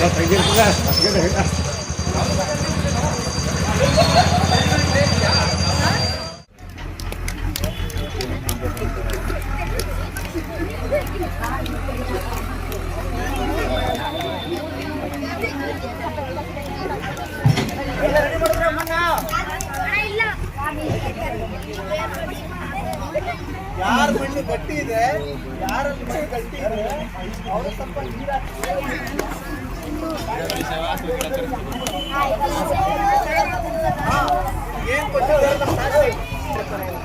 Ya, tranquilo, tranquilo, tranquilo. ಯಾರ ಮಣ್ಣು ಗಟ್ಟಿ ಇದೆ ಯಾರ ಮಣ್ಣು ಗಟ್ಟಿ ಇದೆ ಅವರ ಸ್ವಲ್ಪ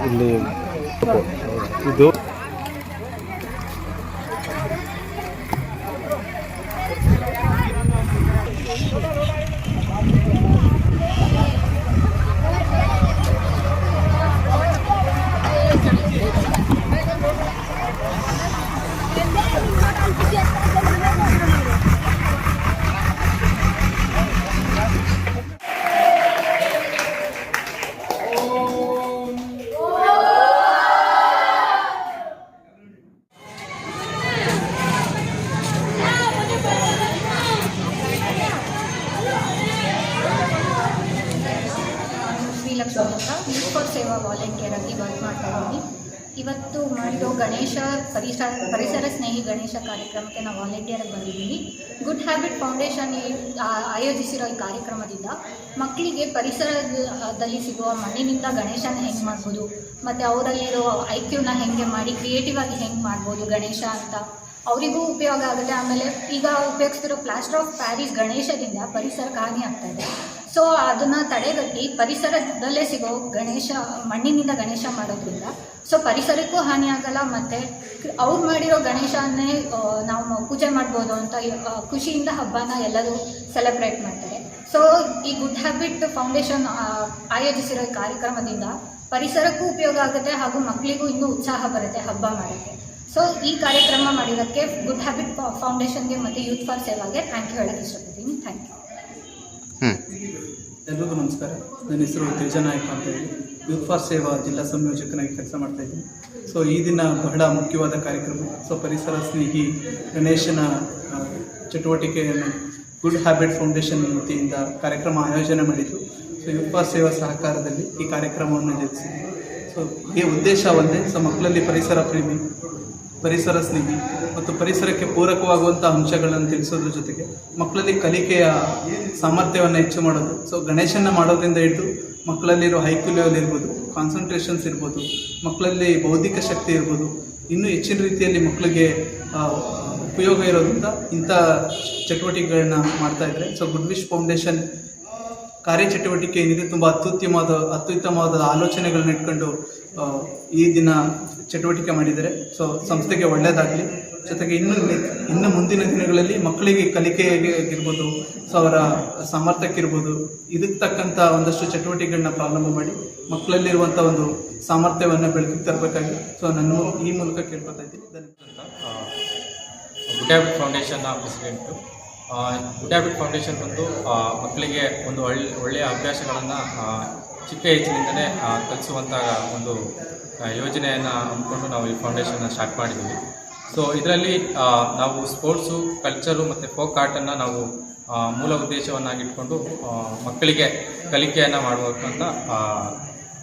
ಇಲ್ಲಿ ಇದು ಫಾರ್ ಸೇವಾ ವಾಲಂಟಿಯರ್ ಆಗಿ ವರ್ಕ್ ಮಾಡ್ತಾ ಇದ್ದೀನಿ. ಇವತ್ತು ಮಾಡಿರೋ ಗಣೇಶ ಪರಿಸರ ಪರಿಸರ ಸ್ನೇಹಿ ಗಣೇಶ ಕಾರ್ಯಕ್ರಮಕ್ಕೆ ನಾವು ವಾಲಂಟಿಯರ್ ಆಗಿ ಬಂದಿದ್ದೀವಿ ಗುಡ್ ಹ್ಯಾಬಿಟ್ ಫೌಂಡೇಶನ್ ಆಯೋಜಿಸಿರೋ ಈ ಕಾರ್ಯಕ್ರಮದಿಂದ ಮಕ್ಕಳಿಗೆ ಪರಿಸರದಲ್ಲಿ ಸಿಗುವ ಮಣ್ಣಿನಿಂದ ಗಣೇಶನ ಹೆಂಗೆ ಮಾಡ್ಬೋದು, ಮತ್ತು ಅವರಲ್ಲಿರೋ ಐಕ್ಯೂನ ಹೆಂಗೆ ಮಾಡಿ ಕ್ರಿಯೇಟಿವ್ ಆಗಿ ಹೆಂಗೆ ಮಾಡ್ಬೋದು ಗಣೇಶ ಅಂತ ಅವರಿಗೂ ಉಪಯೋಗ ಆಗುತ್ತೆ. ಆಮೇಲೆ ಈಗ ಉಪಯೋಗಿಸ್ತಿರೋ ಪ್ಲಾಸ್ಟರ್ ಆಫ್ ಪ್ಯಾರಿಸ್ ಗಣೇಶದಿಂದ ಪರಿಸರಕ್ಕೆ ಹಾನಿ ಆಗ್ತಾ ಇದೆ. ಸೊ ಅದನ್ನು ತಡೆಗಟ್ಟಿ ಪರಿಸರದಲ್ಲೇ ಸಿಗೋ ಗಣೇಶ, ಮಣ್ಣಿನಿಂದ ಗಣೇಶ ಮಾಡೋದ್ರಿಂದ. ಸೊ ಪರಿಸರಕ್ಕೂ ಹಾನಿ ಆಗಲ್ಲ ಮತ್ತು ಅವ್ರು ಮಾಡಿರೋ ಗಣೇಶನೇ ನಾವು ಪೂಜೆ ಮಾಡ್ಬೋದು ಅಂತ ಖುಷಿಯಿಂದ ಹಬ್ಬನ ಎಲ್ಲರೂ ಸೆಲೆಬ್ರೇಟ್ ಮಾಡ್ತಾರೆ. ಸೊ ಈ ಗುಡ್ ಹ್ಯಾಬಿಟ್ ಫೌಂಡೇಶನ್ ಆಯೋಜಿಸಿರೋ ಕಾರ್ಯಕ್ರಮದಿಂದ ಪರಿಸರಕ್ಕೂ ಉಪಯೋಗ ಆಗುತ್ತೆ ಹಾಗೂ ಮಕ್ಕಳಿಗೂ ಇನ್ನೂ ಉತ್ಸಾಹ ಬರುತ್ತೆ ಹಬ್ಬ ಮಾಡೋಕ್ಕೆ. ಸೊ ಈ ಕಾರ್ಯಕ್ರಮ ಮಾಡಿರೋಕ್ಕೆ ಗುಡ್ ಹ್ಯಾಬಿಟ್ ಫೌಂಡೇಶನ್ಗೆ ಮತ್ತು ಯೂತ್ ಫಾರ್ ಸೇವಾಗೆ ಥ್ಯಾಂಕ್ ಯು ಹೇಳಕ್ಕೆ ಇಷ್ಟಪಡ್ತೀನಿ. ಥ್ಯಾಂಕ್ ಯು ಎಲ್ರಿಗೂ ನಮಸ್ಕಾರ. ನನ್ನ ಹೆಸರು ತೇಜ ನಾಯಕ್ ಅಂತ ಹೇಳಿ. ಯೂತ್ ಫಾರ್ ಸೇವಾ ಜಿಲ್ಲಾ ಸಂಯೋಜಕನಾಗಿ ಕೆಲಸ ಮಾಡ್ತಾ ಇದ್ದೀನಿ. ಸೊ ಈ ದಿನ ಬಹಳ ಮುಖ್ಯವಾದ ಕಾರ್ಯಕ್ರಮ. ಸೊ ಪರಿಸರ ಸ್ನೇಹಿ ಗಣೇಶನ ಚಟುವಟಿಕೆಯನ್ನು ಗುಡ್ ಹ್ಯಾಬಿಟ್ ಫೌಂಡೇಶನ್ ವತಿಯಿಂದ ಕಾರ್ಯಕ್ರಮ ಆಯೋಜನೆ ಮಾಡಿದ್ದು ಸೊ ಯೂತ್ ಫಾರ್ ಸೇವಾ ಸಹಕಾರದಲ್ಲಿ ಈ ಕಾರ್ಯಕ್ರಮವನ್ನು ಜರುಗಿಸಿದೆ ಸೊ ಈ ಉದ್ದೇಶ ಒಂದೇ, ಸೊ, ಮಕ್ಕಳಲ್ಲಿ ಪರಿಸರ ಪ್ರೇಮಿ ಪರಿಸರ ಸ್ನೇಹಿ ಮತ್ತು ಪರಿಸರಕ್ಕೆ ಪೂರಕವಾಗುವಂಥ ಅಂಶಗಳನ್ನು ತಿಳಿಸೋದ್ರ ಜೊತೆಗೆ ಮಕ್ಕಳಲ್ಲಿ ಕಲಿಕೆಯ ಸಾಮರ್ಥ್ಯವನ್ನು ಹೆಚ್ಚು ಮಾಡೋದು. ಸೊ ಗಣೇಶನ ಮಾಡೋದ್ರಿಂದ ಹಿಡಿದು ಮಕ್ಕಳಲ್ಲಿರೋ ಲೆವೆಲ್ ಇರ್ಬೋದು ಕಾನ್ಸಂಟ್ರೇಷನ್ಸ್ ಇರ್ಬೋದು, ಮಕ್ಕಳಲ್ಲಿ ಬೌದ್ಧಿಕ ಶಕ್ತಿ ಇರ್ಬೋದು, ಇನ್ನೂ ಹೆಚ್ಚಿನ ರೀತಿಯಲ್ಲಿ ಮಕ್ಕಳಿಗೆ ಉಪಯೋಗ ಇರೋದ್ರಿಂದ ಇಂಥ ಚಟುವಟಿಕೆಗಳನ್ನ ಮಾಡ್ತಾ ಇದ್ದಾರೆ ಸೊ ಗುಡ್ ವಿಶ್ ಫೌಂಡೇಶನ್ ಕಾರ್ಯಚಟುವಟಿಕೆ ಏನಿದೆ ತುಂಬ ಅತ್ಯುತ್ತಮವಾದ ಅತ್ಯುತ್ತಮವಾದ ಆಲೋಚನೆಗಳನ್ನ ಇಟ್ಕೊಂಡು ಈ ದಿನ ಚಟುವಟಿಕೆ ಮಾಡಿದ್ದಾರೆ. ಸೊ ಸಂಸ್ಥೆಗೆ ಒಳ್ಳೆಯದಾಗಲಿ ಜೊತೆಗೆ ಇನ್ನು ಇನ್ನು ಮುಂದಿನ ದಿನಗಳಲ್ಲಿ ಮಕ್ಕಳಿಗೆ ಕಲಿಕೆಗೆ ಆಗಿರ್ಬೋದು, ಸೊ ಅವರ ಸಾಮರ್ಥ್ಯಕ್ಕಿರ್ಬೋದು ಇದಕ್ಕೆ ತಕ್ಕಂಥ ಒಂದಷ್ಟು ಚಟುವಟಿಕೆಗಳನ್ನ ಪ್ರಾರಂಭ ಮಾಡಿ ಮಕ್ಕಳಲ್ಲಿರುವಂಥ ಒಂದು ಸಾಮರ್ಥ್ಯವನ್ನು ಬೆಳಕಿಗೆ ತರಬೇಕಾಗಿ. ಸೊ ನಾನು ಈ ಮೂಲಕ ಕೇಳ್ಕೊತಾ ಇದ್ದೀನಿ. ಧನ್ಯವಾದ ಗುಡ್ ಫೌಂಡೇಶನ್ನ ಪ್ರೆಸಿಡೆಂಟು ಗುಡ್ ಹ್ಯಾಬಿಟ್ ಫೌಂಡೇಶನ್ ಬಂದು ಮಕ್ಕಳಿಗೆ ಒಂದು ಒಳ್ಳೆ, ಒಳ್ಳೆಯ ಅಭ್ಯಾಸಗಳನ್ನು ಚಿಕ್ಕ ಏಜಿನಿಂದಲೇ ಕಲಿಸುವಂಥ ಒಂದು ಯೋಜನೆಯನ್ನು ಅಂದ್ಕೊಂಡು ನಾವು ಈ ಫೌಂಡೇಶನ್ನ ಸ್ಟಾರ್ಟ್ ಮಾಡಿದ್ದೀವಿ. ಸೊ ಇದರಲ್ಲಿ ನಾವು ಸ್ಪೋರ್ಟ್ಸು, ಕಲ್ಚರು ಮತ್ತು ಫೋಕ್ ಆರ್ಟನ್ನು ನಾವು ಮೂಲ ಉದ್ದೇಶವನ್ನಾಗಿಟ್ಕೊಂಡು ಮಕ್ಕಳಿಗೆ ಕಲಿಕೆಯನ್ನು ಮಾಡುವಂಥ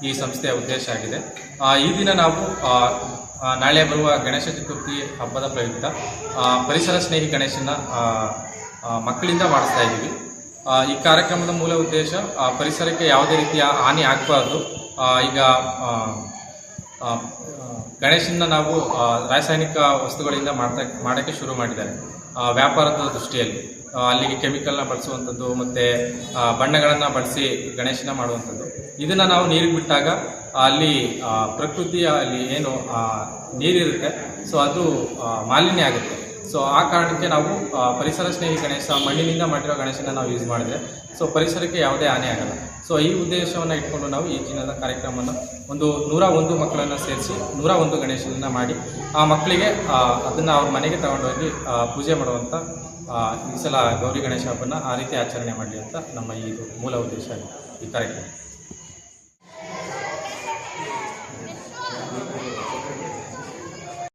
ಈ ಸಂಸ್ಥೆಯ ಉದ್ದೇಶ ಆಗಿದೆ. ಈ ದಿನ ನಾವು ನಾಳೆ ಬರುವ ಗಣೇಶ ಚತುರ್ಥಿ ಹಬ್ಬದ ಪ್ರಯುಕ್ತ ಪರಿಸರ ಸ್ನೇಹಿ ಗಣೇಶನ ಮಕ್ಕಳಿಂದ ಮಾಡಿಸ್ತಾ ಇದ್ದೀವಿ. ಈ ಕಾರ್ಯಕ್ರಮದ ಮೂಲ ಉದ್ದೇಶ ಪರಿಸರಕ್ಕೆ ಯಾವುದೇ ರೀತಿಯ ಹಾನಿ ಆಗಬಾರ್ದು. ಈಗ ಗಣೇಶನ ನಾವು ರಾಸಾಯನಿಕ ವಸ್ತುಗಳಿಂದ ಮಾಡ್ತಾ, ಮಾಡೋಕ್ಕೆ ಶುರು ಮಾಡಿದ್ದಾರೆ. ವ್ಯಾಪಾರದ ದೃಷ್ಟಿಯಲ್ಲಿ. ಅಲ್ಲಿಗೆ ಕೆಮಿಕಲ್ನ ಬಳಸುವಂಥದ್ದು ಮತ್ತು ಬಣ್ಣಗಳನ್ನು ಬಳಸಿ ಗಣೇಶನ ಮಾಡುವಂಥದ್ದು. ಇದನ್ನು ನಾವು ನೀರಿಗೆ ಬಿಟ್ಟಾಗ, ಅಲ್ಲಿ ಪ್ರಕೃತಿಯ ಅಲ್ಲಿ ಏನು ನೀರಿರುತ್ತೆ. ಸೊ ಅದು ಮಾಲಿನ್ಯ ಆಗುತ್ತೆ. ಸೊ ಆ ಕಾರಣಕ್ಕೆ ನಾವು ಪರಿಸರ ಸ್ನೇಹಿ ಗಣೇಶ, ಮಣ್ಣಿನಿಂದ ಮಾಡಿರೋ ಗಣೇಶನ ನಾವು ಯೂಸ್ ಮಾಡಿದ್ರೆ ಸೊ ಪರಿಸರಕ್ಕೆ ಯಾವುದೇ ಹಾನಿ ಆಗಲ್ಲ. ಸೊ ಈ ಉದ್ದೇಶವನ್ನು ಇಟ್ಕೊಂಡು ನಾವು ಈ ದಿನದ ಕಾರ್ಯಕ್ರಮವನ್ನು ಒಂದು ನೂರ ಒಂದು ಮಕ್ಕಳನ್ನು ಸೇರಿಸಿ, ನೂರ ಒಂದು ಗಣೇಶನನ್ನು ಮಾಡಿ, ಆ ಮಕ್ಕಳಿಗೆ ಅದನ್ನು ಅವ್ರ ಮನೆಗೆ ತಗೊಂಡೋಗಿ ಹೋಗಿ ಪೂಜೆ ಮಾಡುವಂಥ ಈ ಸಲ ಗೌರಿ ಗಣೇಶ ಹಬ್ಬನ ಆ ರೀತಿ ಆಚರಣೆ ಮಾಡಲಿ ಅಂತ ನಮ್ಮ ಈ ಮೂಲ ಉದ್ದೇಶ ಈ ಕಾರ್ಯಕ್ರಮ.